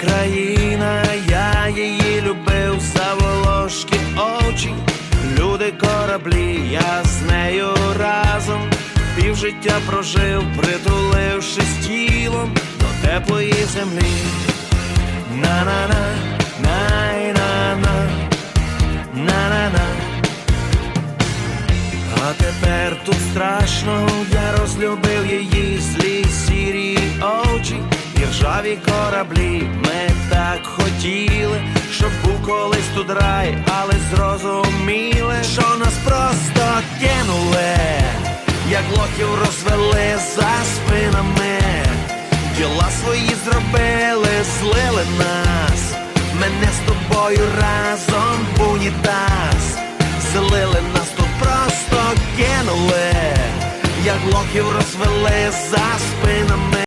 країна, я її любив за волошки очі, люди кораблі, я з нею разом півжиття прожив, притулившись тілом до теплої землі. На-на-на, най-на-на, на-на-на. А тепер тут страшно, я розлюбив її і ржаві кораблі. Ми так хотіли, щоб був колись тут рай, але зрозуміли, що нас просто кинули, як лохів розвели за спинами. Діла свої зробили, злили нас. Мене з тобою разом в унітаз. Злили нас тут просто кинули, як лохів розвели за.